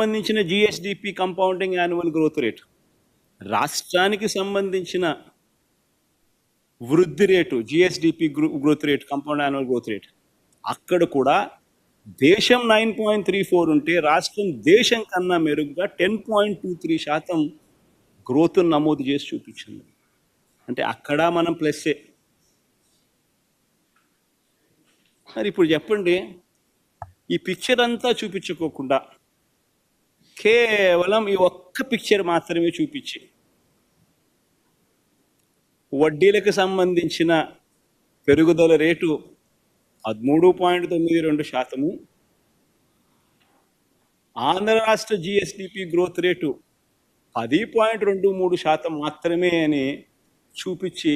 సంబంధించిన GSDP compounding annual growth rate రాష్ట్రానికి సంబంధించిన వృద్ధి rate GSDP growth rate compound annual growth rate అక్కడ కూడా దేశం నైన్ పాయింట్ త్రీ ఫోర్ ఉంటే రాష్ట్రం దేశం కన్నా మెరుగ్గా టెన్ పాయింట్ టూ త్రీ శాతం గ్రోత్ నమోదు చేసి చూపించింది. అంటే అక్కడ మనం ప్లస్సే మరి ఇప్పుడు చెప్పండి ఈ పిక్చర్ అంతా చూపించుకోకుండా కేవలం ఈ ఒక్క పిక్చర్ మాత్రమే చూపించి వడ్డీలకు సంబంధించిన పెరుగుదల రేటు పదమూడు పాయింట్ తొమ్మిది రెండు శాతము. ఆంధ్ర రాష్ట్ర జిఎస్డిపి గ్రోత్ రేటు పది పాయింట్ రెండు మూడు శాతం మాత్రమే అని చూపించి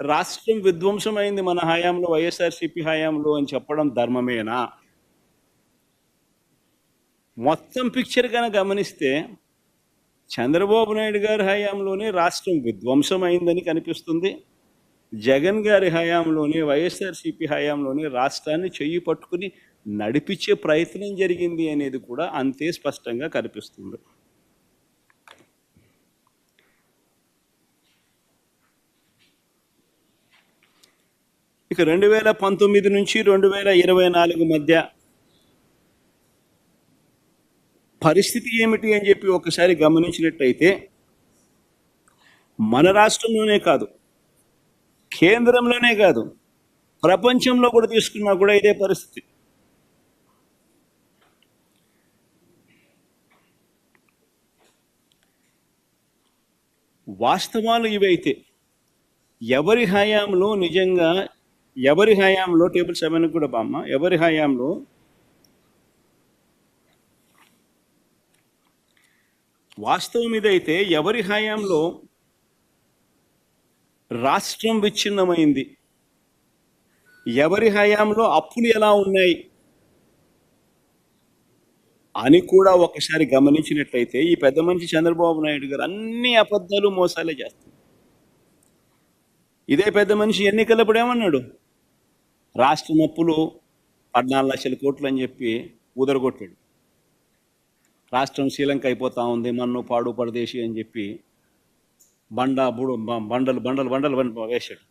రాష్ట్రం విధ్వంసమైంది మన హయాంలో వైఎస్ఆర్సిపి హయాంలో అని చెప్పడం ధర్మమేనా? మొత్తం పిక్చర్ కనుక గమనిస్తే చంద్రబాబు నాయుడు గారి హయాంలోనే రాష్ట్రం విధ్వంసం అయిందని కనిపిస్తుంది. జగన్ గారి హయాంలోనే వైఎస్ఆర్సీపీ హయాంలోనే రాష్ట్రాన్ని చెయ్యి పట్టుకుని నడిపించే ప్రయత్నం జరిగింది అనేది కూడా అంతే స్పష్టంగా కనిపిస్తుంది. ఇక రెండు వేల పంతొమ్మిది నుంచి రెండు వేల ఇరవై నాలుగు మధ్య పరిస్థితి ఏమిటి అని చెప్పి ఒకసారి గమనించినట్టయితే మన రాష్ట్రంలోనే కాదు కేంద్రంలోనే కాదు ప్రపంచంలో కూడా తీసుకున్నా కూడా ఇదే పరిస్థితి. వాస్తవాలు ఇవైతే ఎవరి హయాంలో నిజంగా ఎవరి హయాంలో టేబుల్ సెవెన్ కూడా బామ్మ ఎవరి హయాంలో వాస్తవం ఇదైతే ఎవరి హయాంలో రాష్ట్రం విచ్ఛిన్నమైంది? ఎవరి హయాంలో అప్పులు ఎలా ఉన్నాయి? అని కూడా ఒకసారి గమనించినట్లయితే ఈ పెద్ద మనిషి చంద్రబాబు నాయుడు గారు అన్ని అబద్ధాలు మోసాలే చేస్తారు ఇదే పెద్ద మనిషి ఎన్నికలప్పుడు ఏమన్నాడు? రాష్ట్రం అప్పులు పద్నాలుగు లక్షల కోట్లు అని చెప్పి ఊదరగొట్టాడు. రాష్ట్రం శ్రీలంక అయిపోతా ఉంది మన్ను పాడు పరదేశి అని చెప్పి బండ బుడు బండలు బండలు బండలు వేశాడు.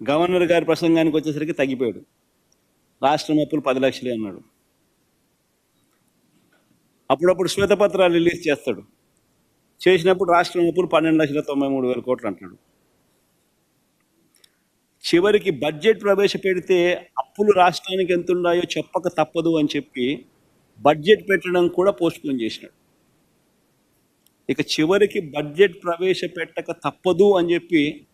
గవర్నర్ గారి ప్రసంగానికి వచ్చేసరికి తగ్గిపోయాడు. రాష్ట్రం అప్పులు పది లక్షలే అన్నాడు. అప్పుడప్పుడు శ్వేతపత్రాలు రిలీజ్ చేస్తాడు. చేసినప్పుడు రాష్ట్రం అప్పులు పన్నెండు లక్షల తొంభై మూడు వేల కోట్లు అంటాడు చివరికి బడ్జెట్ ప్రవేశపెడితే అప్పులు రాష్ట్రానికి ఎంత ఉన్నాయో చెప్పక తప్పదు అని చెప్పి బడ్జెట్ పెట్టడం కూడా పోస్ట్పోన్ చేసినాడు. ఇక చివరికి బడ్జెట్ ప్రవేశపెట్టక తప్పదు అని చెప్పి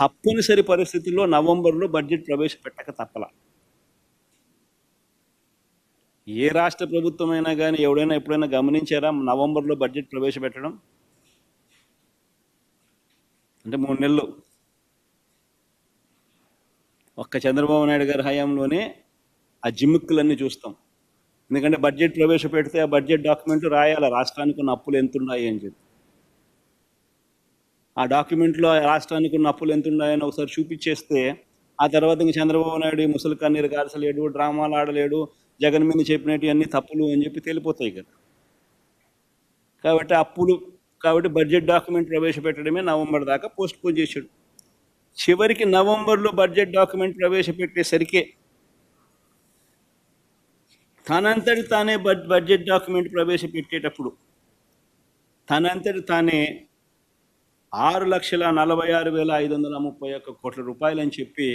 తప్పనిసరి పరిస్థితుల్లో నవంబర్లో బడ్జెట్ ప్రవేశపెట్టక తప్పల. ఏ రాష్ట్ర ప్రభుత్వం అయినా కానీ ఎవడైనా ఎప్పుడైనా గమనించారా నవంబర్లో బడ్జెట్ ప్రవేశపెట్టడం? అంటే మూడు నెలలు. ఒక్క చంద్రబాబు నాయుడు గారి హయాంలోనే ఆ జిమ్మిక్కులన్నీ చూస్తాం. ఎందుకంటే బడ్జెట్ ప్రవేశపెడితే ఆ బడ్జెట్ డాక్యుమెంట్లు రాయాలి? రాష్ట్రానికి ఉన్న అప్పులు ఎంతున్నాయి అని చెప్పి. ఆ డాక్యుమెంట్లో రాష్ట్రానికి ఉన్న అప్పులు ఎంతున్నాయని ఒకసారి చూపించేస్తే ఆ తర్వాత ఇంక చంద్రబాబు నాయుడు ముసలి కన్నీరు కాల్చలేడు డ్రామాలు ఆడలేడు జగన్ మీద చెప్పినట్టు అన్ని తప్పులు అని చెప్పి తెలిపోతాయి కదా. కాబట్టి అప్పులు కాబట్టి బడ్జెట్ డాక్యుమెంట్ ప్రవేశపెట్టడమే నవంబర్ దాకా పోస్ట్ పోన్ చేశాడు. చివరికి నవంబర్లో బడ్జెట్ డాక్యుమెంట్ ప్రవేశపెట్టేసరికి తనంతటి తానే బడ్ బడ్జెట్ డాక్యుమెంట్ ప్రవేశపెట్టేటప్పుడు తనంతటి తానే ఆరు లక్షల నలభై ఆరు వేల ఐదు వందల ముప్పై ఒక్క కోట్ల రూపాయలు అని చెప్పి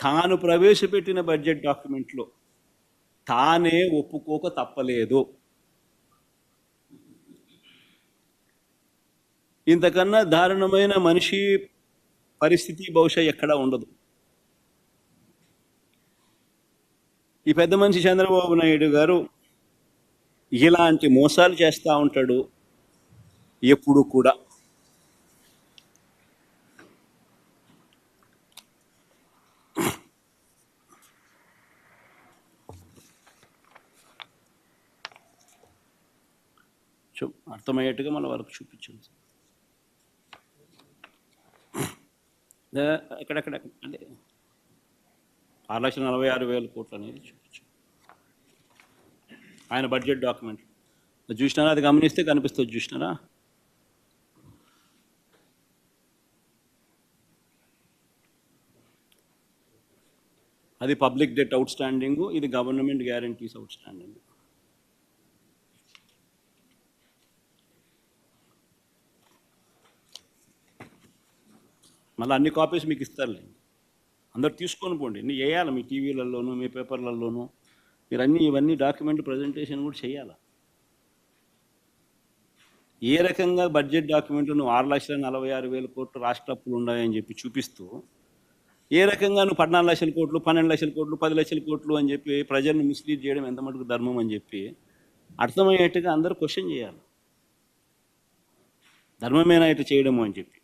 తాను ప్రవేశపెట్టిన బడ్జెట్ డాక్యుమెంట్లో తానే ఒప్పుకోక తప్పలేదు. ఇంతకన్నా దారుణమైన మనిషి పరిస్థితి బహుశా ఎక్కడా ఉండదు. ఈ పెద్ద మనిషి చంద్రబాబు నాయుడు గారు ఇలాంటి మోసాలు చేస్తూ ఉంటాడు ఎప్పుడు కూడా. చూ అర్థమయ్యేట్టుగా మన వరకు చూపించండి దా- ఎక్కడెక్కడ అంటే ఆరు లక్షల నలభై ఆరు వేల కోట్లు అనేది చూపించు ఆయన బడ్జెట్ డాక్యుమెంట్ చూసినారా? అది గమనిస్తే కనిపిస్తుంది చూసినారా? అది పబ్లిక్ డెట్ అవుట్ స్టాండింగ్ ఇది గవర్నమెంట్ గ్యారంటీస్ అవుట్ స్టాండింగ్ మళ్ళీ అన్ని కాపీస్ మీకు ఇస్తారులే. అందరు తీసుకొని పోండి. ఇన్ని వేయాలి మీ టీవీలలోనూ మీ పేపర్లలోనూ మీరు అన్నీ ఇవన్నీ డాక్యుమెంట్ ప్రజెంటేషన్ కూడా చేయాలి? ఏ రకంగా బడ్జెట్ డాక్యుమెంట్ నువ్వు ఆరు లక్షల నలభై ఆరు వేల కోట్లు రాష్ట్ర అప్పులు ఉన్నాయని చెప్పి చూపిస్తూ ఏ రకంగా నువ్వు పద్నాలుగు లక్షల కోట్లు పన్నెండు లక్షల కోట్లు పది లక్షల కోట్లు అని చెప్పి ప్రజల్ని మిస్లీడ్ చేయడం ఎంత మటుకు ధర్మం అని చెప్పి అర్థమయ్యేట్టుగా అందరూ క్వశ్చన్ చేయాలి. ధర్మమేనా ఇటు చేయడము అని చెప్పి.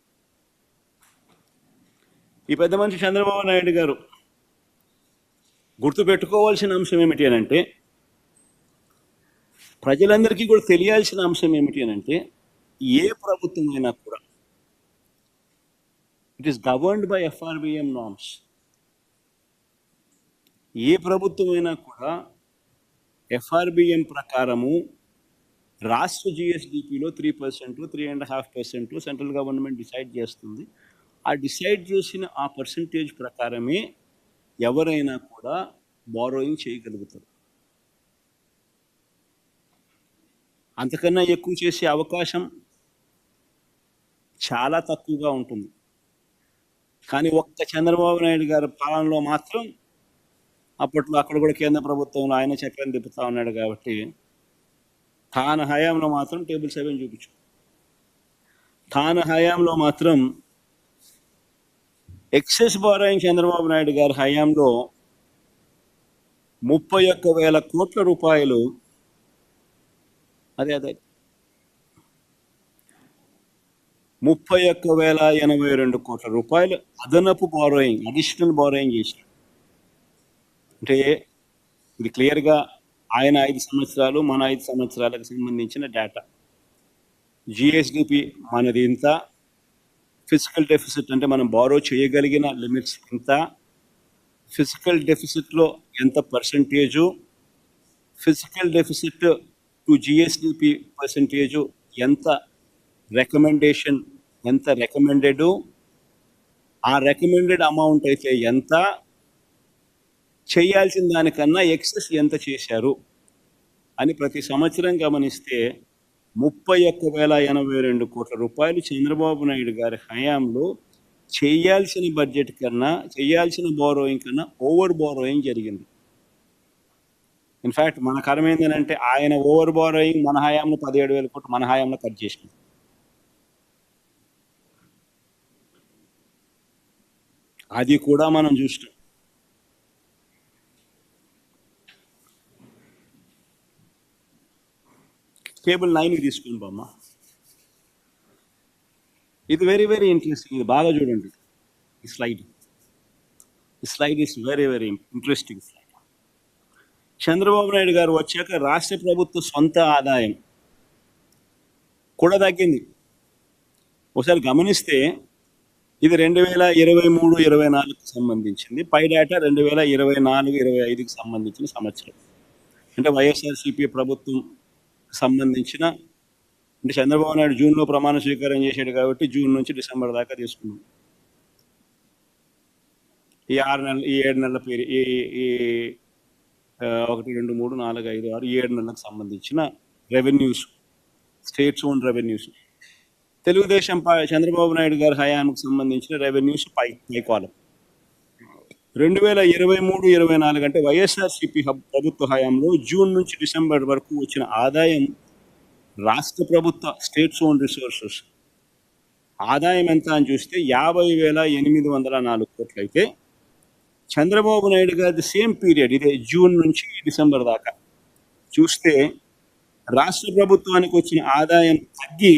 ఈ పెద్ద మనిషి చంద్రబాబు నాయుడు గారు గుర్తుపెట్టుకోవాల్సిన అంశం ఏమిటి అని అంటే ప్రజలందరికీ కూడా తెలియాల్సిన అంశం ఏమిటి అని అంటే ఏ ప్రభుత్వం అయినా కూడా it is governed by FRBM norms ఏ ప్రభుత్వం అయినా కూడా ఎఫ్ఆర్బిఎం ప్రకారము రాష్ట్ర జిఎస్డిపిలో three percent three and half percent central government decide చేస్తుంది. ఆ డిసైడ్ చేసిన ఆ పర్సంటేజ్ ప్రకారమే ఎవరైనా కూడా బారోయింగ్ చేయగలుగుతారు. అంతకన్నా ఎక్కువ చేసే అవకాశం చాలా తక్కువగా ఉంటుంది. కానీ ఒక్క చంద్రబాబు నాయుడు గారి పాలనలో మాత్రం అప్పట్లో అక్కడ కూడా కేంద్ర ప్రభుత్వంలో ఆయన చక్రం తిప్పుతా ఉన్నాడు కాబట్టి తాను హయాంలో మాత్రం టేబుల్ సెవెన్ చూపించు. తాను హయాంలో మాత్రం ఎక్సెస్ బారోయింగ్ చంద్రబాబు నాయుడు గారి హయాంలో ముప్పై ఒక్క వేల కోట్ల రూపాయలు అదే అదే. ముప్పై ఒక్క వేల ఎనభై రెండు కోట్ల రూపాయలు అదనపు బారోయింగ్ అడిషనల్ బారోయింగ్ చేశారు. అంటే ఇది క్లియర్గా ఆయన ఐదు సంవత్సరాలు మన ఐదు సంవత్సరాలకు సంబంధించిన డేటా. జిఎస్డిపి మనది ఇంత ఫిజికల్ డెఫిసిట్ అంటే మనం బారో చేయగలిగిన లిమిట్స్ ఎంత? ఫిజికల్ డెఫిసిట్లో ఎంత percentage fiscal deficit to GSDP percentage ఎంత రికమెండేషన్ ఎంత రికమెండెడ్ ఆ రికమెండెడ్ అమౌంట్ అయితే ఎంత? చేయాల్సిన దానికన్నా ఎక్సెస్ ఎంత చేశారు? అని ప్రతి సంవత్సరం గమనిస్తే ముప్పై ఒక్క వేల ఎనభై రెండు కోట్ల రూపాయలు చంద్రబాబు నాయుడు గారి హయాంలో చేయాల్సిన బడ్జెట్ కన్నా చేయాల్సిన బోరోయింగ్ కన్నా ఓవర్ బోరోయింగ్ జరిగింది. ఇన్ఫ్యాక్ట్ మన కరం ఏంటంటే ఆయన ఓవర్ బోరోయింగ్ మన హయాంలో పదిహేడు వేల కోట్లు మన హయాంలో కట్ చేసింది. అది కూడా మనం చూసినాం. టేబుల్ నైన్కి తీసుకుని బామ్మ ఇది వెరీ వెరీ ఇంట్రెస్టింగ్ ఇది బాగా చూడండి. ఈ స్లైడ్ ఈ slide is very very interesting slide Chandrababu Naidu గారు వచ్చాక రాష్ట్ర ప్రభుత్వ సొంత ఆదాయం కూడా తగ్గింది. ఒకసారి గమనిస్తే ఇది రెండు వేల ఇరవై మూడు ఇరవై నాలుగుకి సంబంధించింది. పై డేటా రెండు వేల ఇరవై నాలుగు ఇరవై ఐదుకి సంబంధించిన సంవత్సరం. అంటే వైఎస్ఆర్సీపీ ప్రభుత్వం సంబంధించిన అంటే చంద్రబాబు నాయుడు జూన్లో ప్రమాణ స్వీకారం చేశాడు కాబట్టి జూన్ నుంచి డిసెంబర్ దాకా తీసుకున్నాం. ఈ ఆరు నెలల ఈ ఏడు నెలల పేరు ఈ ఈ ఒకటి రెండు మూడు నాలుగు ఐదు ఆరు ఏడు నెలలకు సంబంధించిన revenues states own revenues. Telugu Desam Chandrababu Naidu గారి హయానికి సంబంధించిన రెవెన్యూస్ పై పై కాలం. రెండు వేల ఇరవై మూడు ఇరవై నాలుగు అంటే వైఎస్ఆర్సీపీ ప్రభుత్వ హయాంలో జూన్ నుంచి డిసెంబర్ వరకు వచ్చిన ఆదాయం రాష్ట్ర ప్రభుత్వ స్టేట్స్ ఓన్ రిసోర్సెస్. ఆదాయం ఎంత అని చూస్తే యాభై వేల ఎనిమిది వందల నాలుగు కోట్లు అయితే చంద్రబాబు నాయుడు గారి సేమ్ పీరియడ్ ఇదే జూన్ నుంచి డిసెంబర్ దాకా. చూస్తే రాష్ట్ర ప్రభుత్వానికి వచ్చిన ఆదాయం తగ్గి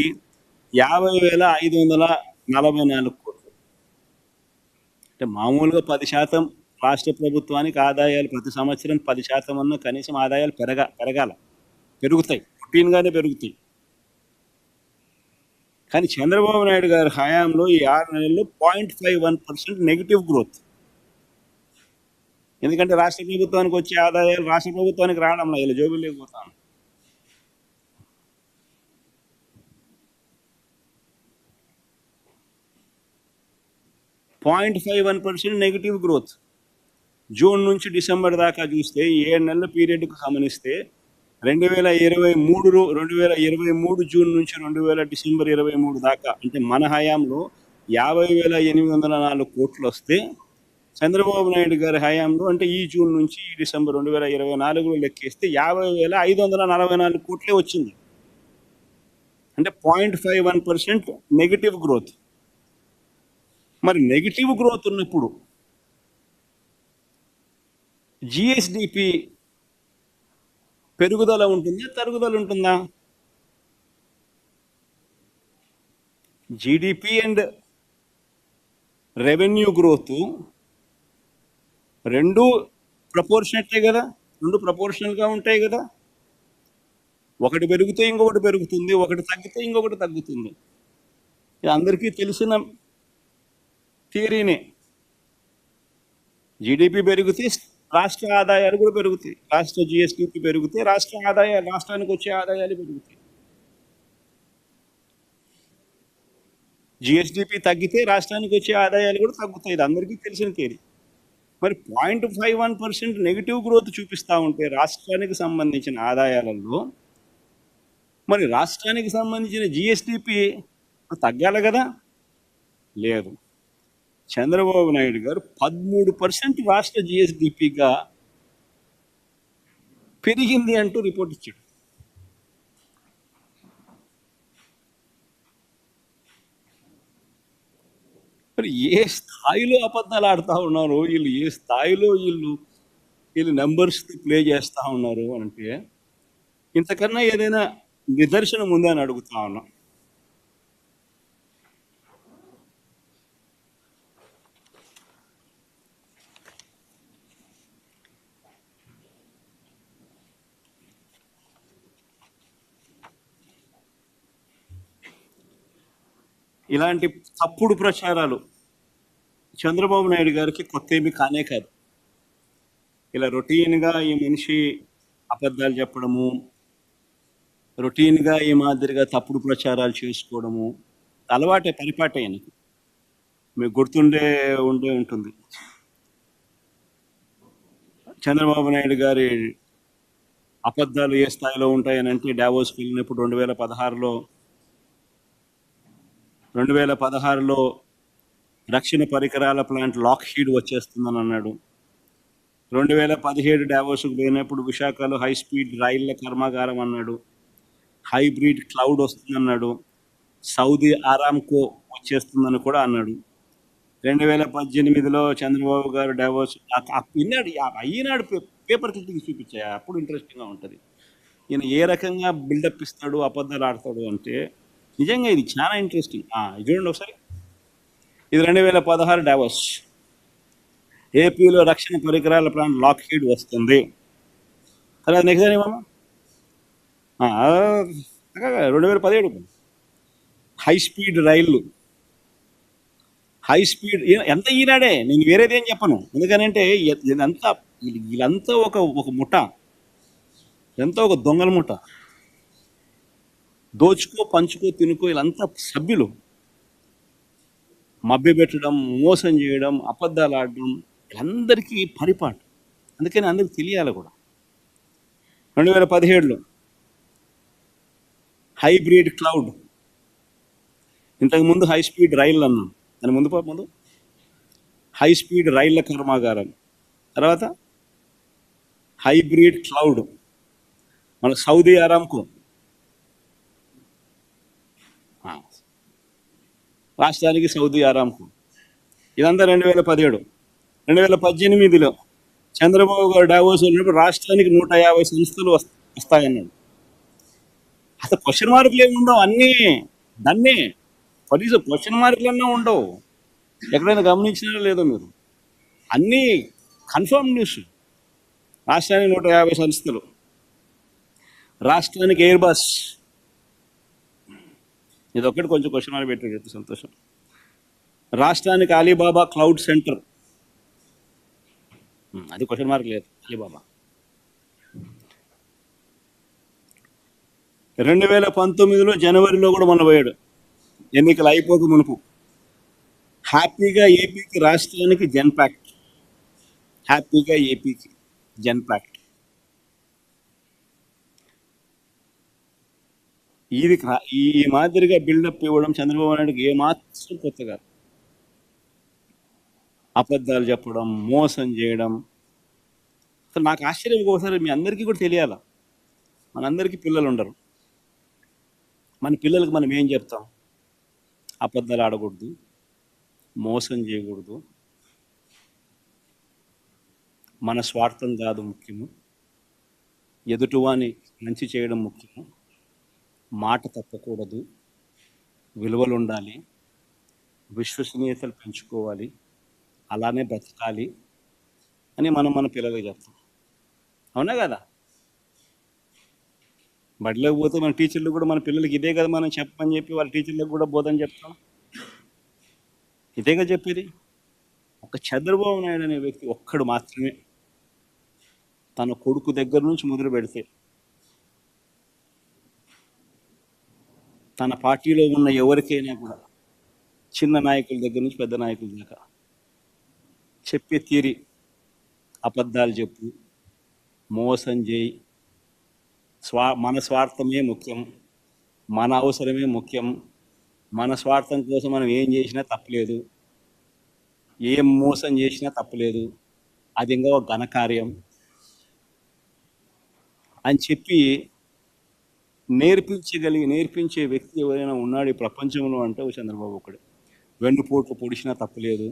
యాభై వేల ఐదు వందల నలభై నాలుగు అంటే మామూలుగా పది శాతం రాష్ట్ర ప్రభుత్వానికి ఆదాయాలు ప్రతి సంవత్సరం పది శాతం అన్న కనీసం ఆదాయాలు పెరగ పెరగాల. పెరుగుతాయి. రొటీన్గానే పెరుగుతాయి. కానీ చంద్రబాబు నాయుడు గారి హయాంలో ఈ ఆరు నెలల్లో point five one percent negative growth. ఎందుకంటే రాష్ట్ర ప్రభుత్వానికి వచ్చే ఆదాయాలు రాష్ట్ర ప్రభుత్వానికి రావడం ఇలా జోబులు లేకపోతాను. Point five one percent negative growth June నుంచి డిసెంబర్ దాకా చూస్తే ఏడు నెలల పీరియడ్కు గమనిస్తే రెండు వేల ఇరవై మూడు రెండు వేల ఇరవై మూడు జూన్ నుంచి రెండు వేల డిసెంబర్ ఇరవై మూడు దాకా అంటే మన హయాంలో యాభై వేల ఎనిమిది వందల నాలుగు కోట్లు వస్తే చంద్రబాబు నాయుడు గారి హయాంలో అంటే ఈ జూన్ నుంచి ఈ డిసెంబర్ రెండు వేల ఇరవై నాలుగులో లెక్కేస్తే యాభై వేల ఐదు వందల నలభై నాలుగు కోట్లే వచ్చింది. అంటే point five one percent negative growth మరి నెగిటివ్ గ్రోత్ ఉన్నప్పుడు జిఎస్డిపి పెరుగుదల ఉంటుందా తరుగుదల ఉంటుందా? జీడిపి అండ్ రెవెన్యూ గ్రోత్ రెండు ప్రపోర్షనట్లే కదా? రెండు ప్రపోర్షనల్గా ఉంటాయి కదా? ఒకటి పెరిగితే ఇంకొకటి పెరుగుతుంది ఒకటి తగ్గితే ఇంకొకటి తగ్గుతుంది. ఇది అందరికీ తెలిసిన థియరీనే. జీడిపి పెరిగితే రాష్ట్ర ఆదాయాలు కూడా పెరుగుతాయి. రాష్ట్ర జిఎస్టీపీ పెరిగితే రాష్ట్ర ఆదాయాలు రాష్ట్రానికి వచ్చే ఆదాయాలు పెరుగుతాయి. జిఎస్డిపి తగ్గితే రాష్ట్రానికి వచ్చే ఆదాయాలు కూడా తగ్గుతాయి. ఇది అందరికీ తెలిసిన తేదీ మరి point five one percent negative growth చూపిస్తూ ఉంటే రాష్ట్రానికి సంబంధించిన ఆదాయాలలో మరి రాష్ట్రానికి సంబంధించిన జిఎస్డిపి తగ్గాలి కదా? లేదు. చంద్రబాబు నాయుడు గారు పదమూడు పర్సెంట్ రాష్ట్ర జిఎస్డిపిగా పెరిగింది అంటూ రిపోర్ట్ ఇచ్చాడు. మరి ఏ స్థాయిలో అబద్ధాలు ఆడుతూ ఉన్నారు వీళ్ళు ఏ స్థాయిలో వీళ్ళు వీళ్ళు నెంబర్స్ ప్లే చేస్తూ ఉన్నారు అంటే ఇంతకన్నా ఏదైనా నిదర్శనం ఉందని అడుగుతా ఉన్నా. ఇలాంటి తప్పుడు ప్రచారాలు చంద్రబాబు నాయుడు గారికి కొత్త ఏమి కానే కాదు. ఇలా రొటీన్గా ఈ మనిషి అబద్ధాలు చెప్పడము రొటీన్గా ఈ మాదిరిగా తప్పుడు ప్రచారాలు చేసుకోవడము అలవాటే పరిపాటే అని మీకు గుర్తుండే ఉండే ఉంటుంది. చంద్రబాబు నాయుడు గారి అబద్ధాలు ఏ స్థాయిలో ఉంటాయని అంటే డావోస్కి వెళ్ళినప్పుడు రెండు వేల పదహారులో రెండు వేల పదహారులో రక్షణ పరికరాల ప్లాంట్ లాక్ హీడ్ వచ్చేస్తుందని అన్నాడు. రెండు వేల పదిహేడు డావోస్కు పోయినప్పుడు విశాఖలో హై స్పీడ్ రైళ్ళ కర్మాగారం అన్నాడు. హైబ్రిడ్ క్లౌడ్ వస్తుందన్నాడు సౌదీ ఆరామ్కో వచ్చేస్తుందని కూడా అన్నాడు. రెండు వేల పద్దెనిమిదిలో చంద్రబాబు గారు డైవోర్స్ విన్నాడు అయినాడు పేపర్ క్లిప్పింగ్ చూపించాయి. అప్పుడు ఇంట్రెస్టింగ్గా ఉంటుంది. ఈయన ఏ రకంగా బిల్డప్ ఇస్తాడు అబద్ధాలు ఆడతాడు అంటే నిజంగా ఇది చాలా ఇంట్రెస్టింగ్ ఇది చూడండి ఒకసారి. ఇది రెండు వేల పదహారు డావోస్ ఏపీలో రక్షణ పరికరాల ప్లాన్ లాక్ హీడ్ వస్తుంది. తర్వాత నెక్స్ట్ ఏమమ్మా? రెండు వేల పదిహేడు. హై స్పీడ్ రైళ్ళు హై స్పీడ్ ఎంత ఈనాడే? నేను వేరేది ఏం చెప్పను. ఎందుకనంటే ఇదంతా వీళ్ళంతా ఒక ఒక ముఠ. ఎంతో ఒక దొంగల ముఠ. దోచుకో పంచుకో తినుకో వీళ్ళంతా సభ్యులు. మభ్య పెట్టడం మోసం చేయడం అబద్ధాలు ఆడడం వీళ్ళందరికీ పరిపాటు. అందుకని అందరికి తెలియాలి కూడా. రెండు వేల పదిహేడులో హైబ్రిడ్ క్లౌడ్. ఇంతకుముందు హై స్పీడ్ రైళ్ళు అన్నాం. దాని ముందు ముందు? హై స్పీడ్ రైళ్ళ కర్మాగారం. తర్వాత హైబ్రిడ్ క్లౌడ్. మన సౌదీ అరామ్కో రాష్ట్రానికి సౌదీ ఆరాంకు ఇదంతా రెండు వేల పదిహేడు. రెండు వేల పద్దెనిమిదిలో చంద్రబాబు గారు డావోస్ వెళ్ళినప్పుడు రాష్ట్రానికి నూట యాభై సంస్థలు వస్తాయన్నాడు. అసలు క్వశ్చన్ మార్కులు ఏమి ఉండవు? అన్నీ దాన్నే కనీసం క్వశ్చన్ మార్కులన్నా ఉండవు. ఎక్కడైనా గమనించినా లేదో మీరు? అన్నీ కన్ఫర్మ్ న్యూస్. రాష్ట్రానికి నూట యాభై సంస్థలు. రాష్ట్రానికి ఎయిర్ బస్ ఇది కొంచెం క్వశ్చన్ మార్క్ పెట్టాడు సంతోషం. రాష్ట్రానికి అలీబాబా క్లౌడ్ సెంటర్. అది క్వశ్చన్ మార్క్ లేదు అలీబాబా. రెండు వేల పంతొమ్మిదిలో జనవరిలో కూడా మొన్న పోయాడు. ఎన్నికలు అయిపోక మునుపు. హ్యాపీగా ఏపీకి రాష్ట్రానికి జన్ ప్యాక్ట్ హ్యాపీగా ఏపీకి జన్ ఇది ఈ మాదిరిగా బిల్డప్ ఇవ్వడం చంద్రబాబు నాయుడుకి ఏమాత్రం కొత్త కాదు. అబద్ధాలు చెప్పడం మోసం చేయడం. అసలు నాకు ఆశ్చర్యం ఒకసారి మీ అందరికీ కూడా తెలియాల? మనందరికీ పిల్లలు ఉండరు. మన పిల్లలకు మనం ఏం చెప్తాం? అబద్ధాలు ఆడకూడదు మోసం చేయకూడదు. మన స్వార్థం కాదు ముఖ్యము. ఎదుటివాని మంచి చేయడం ముఖ్యము. మాట తప్పకూడదు. విలువలు ఉండాలి విశ్వసనీయతలు పెంచుకోవాలి. అలానే బ్రతకాలి అని మనం మన పిల్లలకి చెప్తాం. అవునా కదా? బడిలోకి పోతే మన టీచర్లు కూడా మన పిల్లలకి ఇదే కదా మనం చెప్పమని చెప్పి వాళ్ళ టీచర్లకు కూడా బోధన చెప్తాం. ఇదేగా చెప్పేది? ఒక చంద్రబాబు నాయుడు అనే వ్యక్తి ఒక్కడు మాత్రమే తన కొడుకు దగ్గర నుంచి మొదలు పెడితే తన పార్టీలో ఉన్న ఎవరికైనా కూడా చిన్న నాయకుల దగ్గర నుంచి పెద్ద నాయకుల దాకా చెప్పే తీరి అబద్ధాలు చెప్పు మోసం చేయి. స్వా మన స్వార్థమే ముఖ్యం మన అవసరమే ముఖ్యం. మన స్వార్థం కోసం మనం ఏం చేసినా తప్పలేదు. ఏం మోసం చేసినా తప్పలేదు. అది ఇంకా ఒక ఘనకార్యం అని చెప్పి నేర్పించగలిగి నేర్పించే వ్యక్తి ఎవరైనా ఉన్నాడు ఈ ప్రపంచంలో అంటే ఓ చంద్రబాబు ఒకడే. వెన్నుపోట్లు పొడిచినా తప్పలేదు.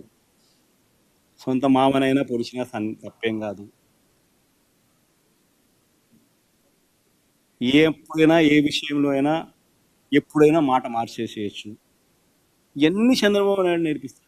సొంత మామనైనా పొడిచినా సన్ తప్పేం కాదు. ఎప్పుడైనా ఏ విషయంలో అయినా ఎప్పుడైనా మాట మార్చేసేయచ్చు. ఇవన్నీ చంద్రబాబు నాయుడు నేర్పిస్తారు